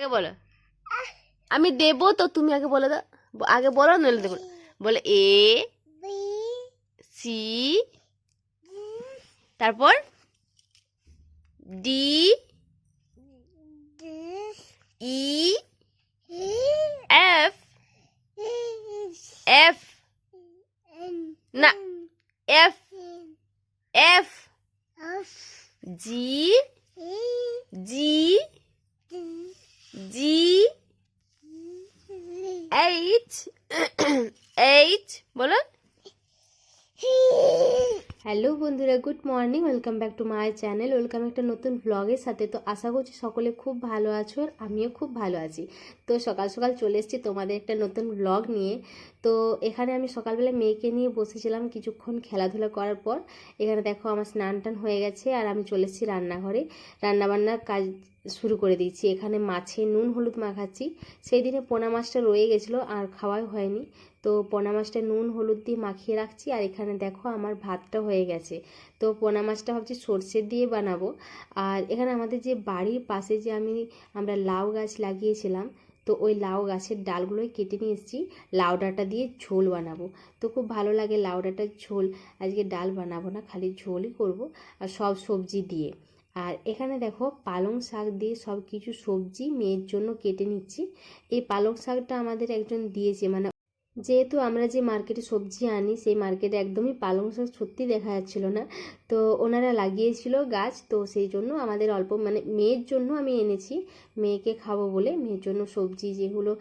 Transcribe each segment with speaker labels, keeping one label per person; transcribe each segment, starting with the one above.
Speaker 1: আগে বলো। আমি দেবো তো তুমি আগে বলে দাও। আগে বলো নইলে দেবো। বলে এ সি তারপর? D E F F. না F F. G G G H H বলো হ্যালো বন্ধুরা good morning welcome back to my channel welcome একটা নতুন ব্লগের সাথে। তো আশা করছি সকলে খুব ভালো আছো আর আমিও খুব ভালো আছি। তো সকাল সকাল চলে এসেছি তোমাদের একটা নতুন ব্লগ নিয়ে। তো এখানে আমি সকালবেলা মেয়েকে নিয়ে বসেছিলাম কিছুক্ষণ খেলাধুলা করার পর। এখানে দেখো আমার স্নান টান হয়ে গেছে আর আমি চলে এসেছি রান্নাঘরে। রান্নাবান্নার কাজ শুরু করে দিয়েছি। এখানে মাছে নুন, হলুদ মাখাচ্ছি। সেই দিনে পোনা মাছটা রয়ে গেছিল আর খাওয়াই হয়নি। তো পোনা মাছটা নুন, হলুদ দিয়ে মাখিয়ে রাখছি আর এখানে দেখো আমার ভাতটা হয়ে গেছে। তো পোনা মাছটা ভাবছি সর্ষে দিয়ে বানাবো। আর এখানে আমাদের যে বাড়ির পাশে যে আমি, আমরা লাউ গাছ লাগিয়েছিলাম, তো ওই লাউ গাছের ডালগুলোই কেটে নিয়ে এসেছি। লাউ ডাঁটা দিয়ে ঝোল বানাবো। তো খুব ভালো লাগে লাউ ডাঁটার ঝোল। আজকে ডাল বানাবো না, খালি ঝোলই করব। আর সব সবজি দিয়ে। আর এখানে দেখো পালং শাক দিয়ে সব কিছু সবজি মেয়ের জন্য কেটে নিচ্ছি। এই পালং শাকটা আমাদের একজন দিয়েছে মানে যেহেতু আমরা যে মার্কেটে সবজি আনি, সেই মার্কেটে একদমই পালং শাক সত্যি দেখা যাচ্ছিল না। তো ওনারা লাগিয়েছিল গাছ, তো সেই জন্য আমাদের অল্প মানে মেয়ের জন্য আমি এনেছি। মেয়েকে খাব বলে, মেয়ের জন্য সবজি যেগুলো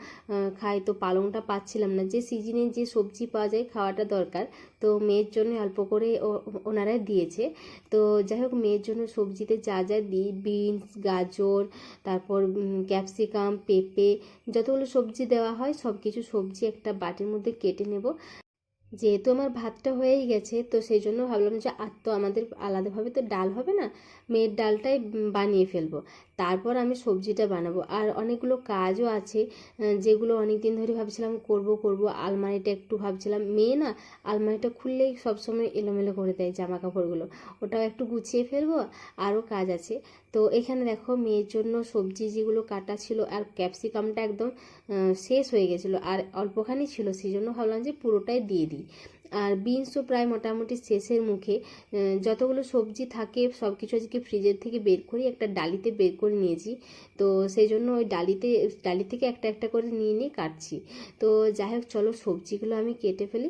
Speaker 1: খাই, তো পালংটা পাচ্ছিলাম না। যে সিজনে যে সবজি পাওয়া যায় খাওয়াটা দরকার, তো মেয়ের জন্য অল্প করে ওনারা দিয়েছে। তো যাই হোক, মেয়ের জন্য সবজিতে যা যা দিই, বিনস, গাজর, তারপর ক্যাপসিকাম, পেঁপে, যতগুলো সবজি দেওয়া হয় সব কিছু সবজি একটা বাটির মধ্যে কেটে নেব। যেহেতু আমার ভাতটা হয়েই গেছে, তো সেই জন্য ভাবলাম যে, আর তো আমাদের আলাদাভাবে তো ডাল হবে না, মেয়ের ডালটাই বানিয়ে ফেলব। তারপর আমি সবজিটা বানাবো। আর অনেকগুলো কাজও আছে যেগুলো অনেক দিন ধরে ভাবছিলাম করব করব। আলমারিটা একটু ভাবছিলাম। মেয়ে না, আলমারিটা খুললেই সবসময় এলোমেলো করে দেয় জামা কাপড়গুলো ওটাও একটু গুছিয়ে ফেলব, আরও কাজ আছে। তো এখানে দেখো, মেয়ের জন্য সবজি যেগুলো কাটা ছিল, আর ক্যাপসিকামটা একদম শেষ হয়ে গেছিল। আর অল্পখানি ছিল সেই জন্য ভাবলাম যে পুরোটাই দিয়ে দিই। আর বিনসও প্রায় মোটামুটি শেষের মুখে যতগুলো সবজি থাকে সব কিছু আজকে ফ্রিজের থেকে বের করি, একটা ডালিতে বের করে নিয়েছি। তো সেই জন্য ওই ডালিতে, ডালি থেকে একটা একটা করে নিয়ে নিয়ে কাটছি। তো যাই হোক, চলো সবজিগুলো আমি কেটে ফেলি।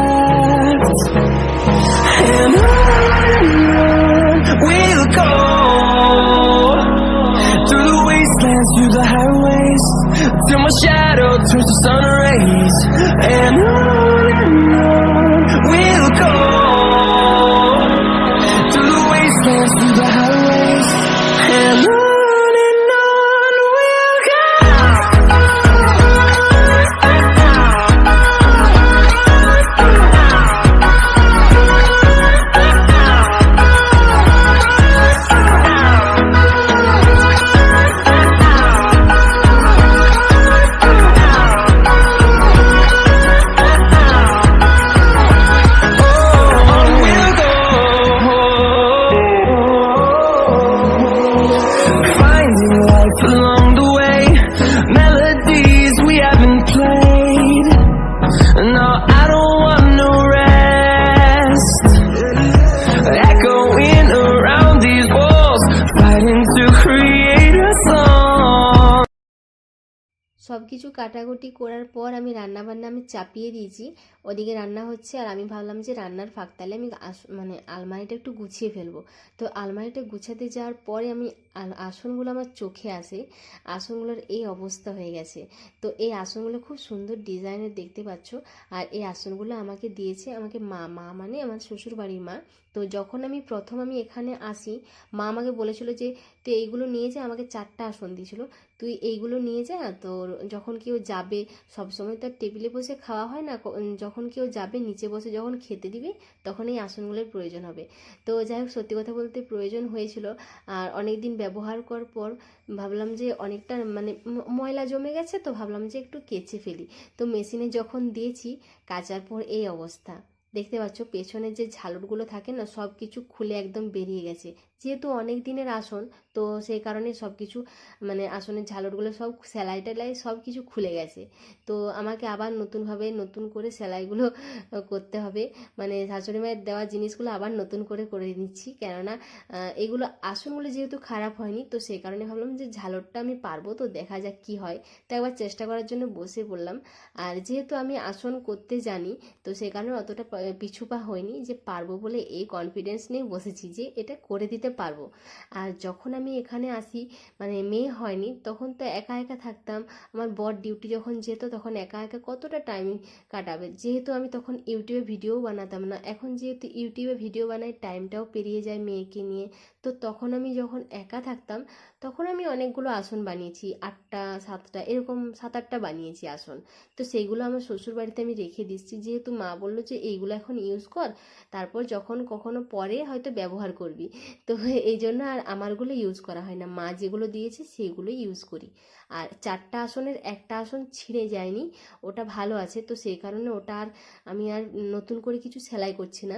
Speaker 1: সব কিছু কাটাকুটি করার পর আমি রান্নাবান্না আমি চাপিয়ে দিয়েছি। ওদিকে রান্না হচ্ছে আর আমি ভাবলাম যে রান্নার ফাঁকতালে আমি আস- মানে আলমারিটা একটু গুছিয়ে ফেলব। তো আলমারিটা গুছাতে যাওয়ার পরে আমি আসনগুলো আমার চোখে আসে, আসনগুলোর এই অবস্থা হয়ে গেছে। তো এই আসনগুলো খুব সুন্দর ডিজাইনের দেখতে পাচ্ছ, আর এই আসনগুলো আমাকে দিয়েছে আমাকে মা মা মানে আমার শ্বশুর বাড়ির মা। তো যখন আমি প্রথম আমি এখানে আসি, মা আমাকে বলেছিল যে, তুই এইগুলো নিয়ে যা, আমাকে চারটা আসন দিয়েছিল। তুই এইগুলো নিয়ে যা, তোর যখন কেউ যাবে, সবসময় তো আর টেবিলে বসে খাওয়া হয় না যখন কেউ যাবে, নিচে বসে যখন খেতে দিবে, তখন এই আসনগুলোর প্রয়োজন হবে। তো যাই হোক, সত্যি কথা বলতে প্রয়োজন হয়েছিল। আর অনেক দিন ব্যবহার করার পর ভাবলাম যে অনেকটা মানে ময়লা জমে গেছে তো ভাবলাম যে একটু কেচে ফেলি। তো মেশিনে যখন দিয়েছি, কাচার পর এই অবস্থা। দেখতে পাচ্ছ পেছনে যে ঝালরগুলো থাকে না সব কিছু খুলে একদম বেরিয়ে গেছে। যেহেতু অনেক দিনের আসন, তো সেই কারণে সব কিছু মানে আসনের ঝালরগুলো সব সেলাই টেলাই সব কিছু খুলে গেছে। তো আমাকে আবার নতুনভাবে নতুন করে সেলাইগুলো করতে হবে। মানে শাশুড়ি মায়ের দেওয়া জিনিসগুলো আবার নতুন করে করে নিচ্ছি। কেননা এগুলো আসনগুলো যেহেতু খারাপ হয়নি, তো সেই কারণে ভাবলাম যে ঝালরটা আমি পারব, তো দেখা যাক কি হয়। তো একবার চেষ্টা করার জন্য বসে পড়লাম। আর যেহেতু আমি আসন করতে জানি, তো সেই কারণে অতটা প- পিছু পা হয়নি যে পারব বলে এই কনফিডেন্স নিয়ে বসেছি যে এটা করে দিতে পারব। আর যখন আমি এখানে আসি মানে মেয়ে হয়নি, তখন তো একা একা থাকতাম। আমার বর ডিউটি যখন যেত, তখন একা একা কতটা টাইম কাটাবে? যেহেতু আমি তখন ইউটিউবে ভিডিও বানাতাম না। এখন যেহেতু ইউটিউবে ভিডিও বানাই টাইমটাও পেরিয়ে যায় মেয়েকে নিয়ে। তো তখন আমি যখন একা থাকতাম, তখন আমি অনেকগুলো আসন বানিয়েছি। আটটা, সাতটা, এরকম সাত, আটটা বানিয়েছি আসন। তো সেইগুলো আমার শ্বশুর বাড়িতে আমি রেখে দিচ্ছি। যেহেতু মা বলল যে, এইগুলো এখন ইউজ কর। তারপর যখন কখনো পরে হয়তো ব্যবহার করবি। তো এই জন্য আর আমারগুলো ইউজ করা হয় না। মা যেগুলো দিয়েছে সেগুলো ইউজ করি। আর চারটা আসনের, একটা আসন ছিঁড়ে যায়নি, ওটা ভালো আছে। তো সেই কারণে ওটা আর আমি আর নতুন করে কিছু সেলাই করছি না।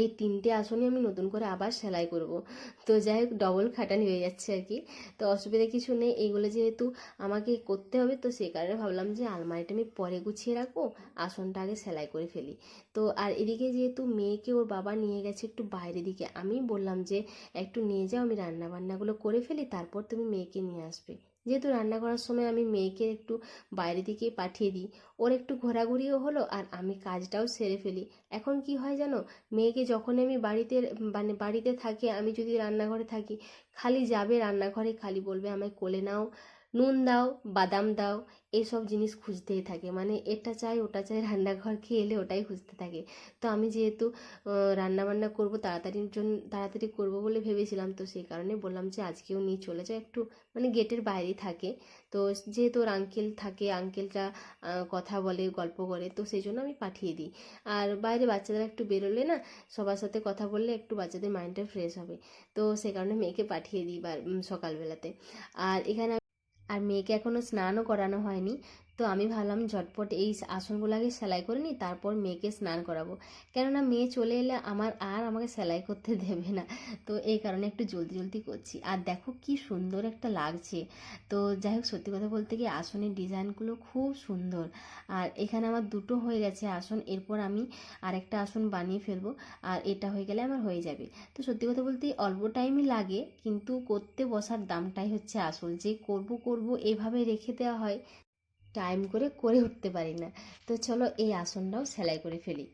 Speaker 1: এই তিনটে আসনই আমি নতুন করে আবার সেলাই করব। তো যাই হোক ডবল খাটানি হয়ে যাচ্ছে আর কি। তো অসুবিধা কিছু নেই, এইগুলো যেহেতু আমাকে করতে হবে, তো সেই কারণে ভাবলাম যে আলমারিটা আমি পরে গুছিয়ে রাখব, আসনটা আগে সেলাই করে ফেলি। তো আর এদিকে যেহেতু মেয়েকে ওর বাবা নিয়ে গেছে একটু বাইরের দিকে, আমি বললাম যে একটু নিয়ে যাও, আমি রান্না বান্নাগুলো করে ফেলি, তারপর তুমি মেয়েকে নিয়ে আসবে। যেহেতু রান্না করার সময় আমি মেয়েকে একটু বাইরে দিকে পাঠিয়ে দিই, ওর একটু ঘোরাঘুরিও হলো আর আমি কাজটাও সেরে ফেলি। এখন কি হয় জানো? মেয়েকে যখন আমি বাড়িতে মানে বাড়িতে থাকি, আমি যদি রান্নাঘরে থাকি, খালি যাবে রান্নাঘরে, খালি বলবে আমায় কোলে নাও নুন দাও, বাদাম দাও এইসব জিনিস খুঁজতেই থাকে। মানে এটা চাই, ওটা চাই, রান্নাঘর খেয়ে এলে ওটাই খুঁজতে থাকে। তো আমি যেহেতু রান্না বান্না করব তাড়াতাড়ির জন্য, তাড়াতাড়ি করব বলে ভেবেছিলাম, তো সেই কারণে বললাম যে আজকেও নিয়ে চলে যাও। একটু মানে গেটের বাইরেই থাকে। তো যেহেতু ওর আঙ্কেল থাকে আঙ্কেলটা কথা বলে, গল্প করে, তো সেই জন্য আমি পাঠিয়ে দিই। আর বাইরে বাচ্চারা একটু বেরোলে না, সবার সাথে কথা বললে একটু বাচ্চাদের মাইন্ডটা ফ্রেশ হবে। তো সে কারণে মেয়েকে পাঠিয়ে দিই সকালবেলাতে। আর এখানে আর মেয়েকে এখনও স্নানও করানো হয়নি। তো আমি ভাবলাম ঝটপট এই আসনগুলো আগে সেলাই করে নিই, তারপর মেয়েকে স্নান করাবো। কেননা মেয়ে চলে এলে আমার আর আমাকে সেলাই করতে দেবে না। তো এই কারণে একটু জলদি জলদি করছি। আর দেখো কি সুন্দর একটা লাগছে। তো যাই হোক, সত্যি কথা বলতে কি আসনের ডিজাইনগুলো খুব সুন্দর। আর এখানে আমার দুটো হয়ে গেছে আসন, এরপর আমি আরেকটা আসন বানিয়ে ফেলব। আর এটা হয়ে গেলে আমার হয়ে যাবে। তো সত্যি কথা বলতে অল্প টাইমই লাগে, কিন্তু করতে বসার দামটাই হচ্ছে আসল। যে করব করব এভাবে রেখে দেওয়া হয় টাইম করে করে উঠতে পারি না। তো চলো এই আসনটাও সেলাই করে ফেলি।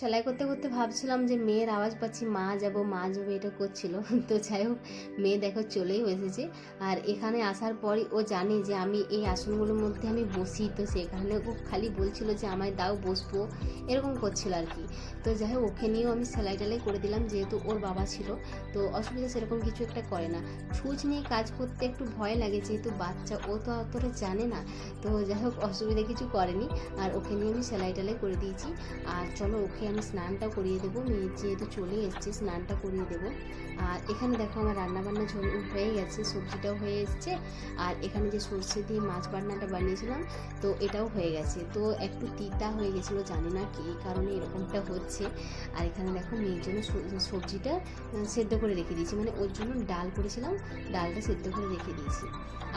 Speaker 1: সেলাই করতে করতে ভাবছিলাম যে মেয়ের আওয়াজ পাচ্ছি, মা যাব, মা যাবে, এটা করছিল। তো যাই হোক, মেয়ে দেখো চলেই এসেছে। আর এখানে আসার পরই ও জানে যে আমি এই আসনগুলোর মধ্যে আমি বসি, তো সেখানে ও খালি বলছিল যে আমায় দাও, বসবো, এরকম করছিল আর কি। তো যাই হোক, ওকে নিয়েও আমি সেলাই টেলাই করে দিলাম, যেহেতু ওর বাবা ছিল, তো অসুবিধা সেরকম কিছু একটা করে না। ছুঁচ নিয়ে কাজ করতে একটু ভয় লাগে, যেহেতু বাচ্চা, ও তো অতটা জানে না। তো যাই হোক, অসুবিধা কিছু করেনি। আর ওকে নিয়ে আমি সেলাই টেলাই করে দিয়েছি। আর চলো, ওকে আমি স্নানটা করিয়ে দেবো। মেয়ে যেহেতু চলে এসছে, স্নানটা করিয়ে দেবো। আর এখানে দেখো আমার রান্নাবান্না হয়ে গেছে, সবজিটাও হয়ে এসছে। আর এখানে যে সর্ষে দিয়ে মাছ বান্নাটা বানিয়েছিলাম, তো এটাও হয়ে গেছে। তো একটু তিতা হয়ে গেছিল, জানি না কি কারণে এরকমটা হচ্ছে। আর এখানে দেখো মেয়ের জন্য সবজিটা সেদ্ধ করে রেখে দিয়েছি। মানে ওর জন্য ডাল করেছিলাম, ডালটা সেদ্ধ করে রেখে দিয়েছি।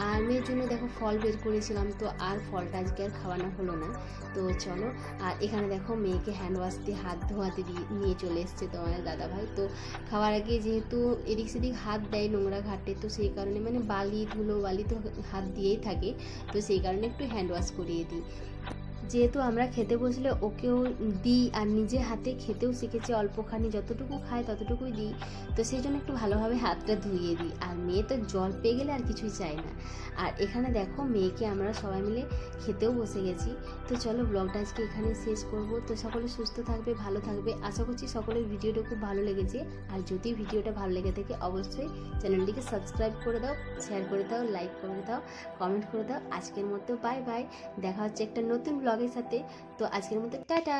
Speaker 1: আর মেয়ের জন্য দেখো ফল বের করেছিলাম, তো আর ফলটা আজকে আর খাওয়ানো হলো না। তো চলো, আর এখানে দেখো মেয়েকে হ্যান্ড ওয়াশ দিয়ে হাত ধোয়াতে নিয়ে চলে এসছে তোমাদের দাদাভাই। তো খাওয়ার আগে যেহেতু এদিক সেদিক হাত দেয় নোংরা ঘাটে, তো সেই কারণে মানে বালি, ধুলো, বালি তো হাত দিয়েই থাকে। তো সেই কারণে একটু হ্যান্ড ওয়াশ করিয়ে দিই। যেহেতু আমরা খেতে বসলে ওকেও দিই আর নিজে হাতে খেতেও শিখেছি, অল্পখানি যতটুকু খায় ততটুকুই দিই। তো সেই জন্য একটু ভালোভাবে হাতটা ধুইয়ে দিই। আর মেয়ে তো জল পেয়ে গেলে আর কিছুই চায় না। আর এখানে দেখো মেয়েকে আমরা সবাই মিলে খেতেও বসে গেছি। তো চলো ব্লগটা আজকে এখানে শেষ করব। তো সকলে সুস্থ থাকবে, ভালো থাকবে। আশা করছি সকলের ভিডিওটা খুব ভালো লেগেছে। আর যদি ভিডিওটা ভালো লেগে থাকে অবশ্যই চ্যানেলটিকে সাবস্ক্রাইব করে দাও শেয়ার করে দাও লাইক করে দাও কমেন্ট করে দাও। আজকের মতো বাই বাই দেখা হচ্ছে একটা নতুন ব্লগের সাথে। তো আজকের মতো টাটা।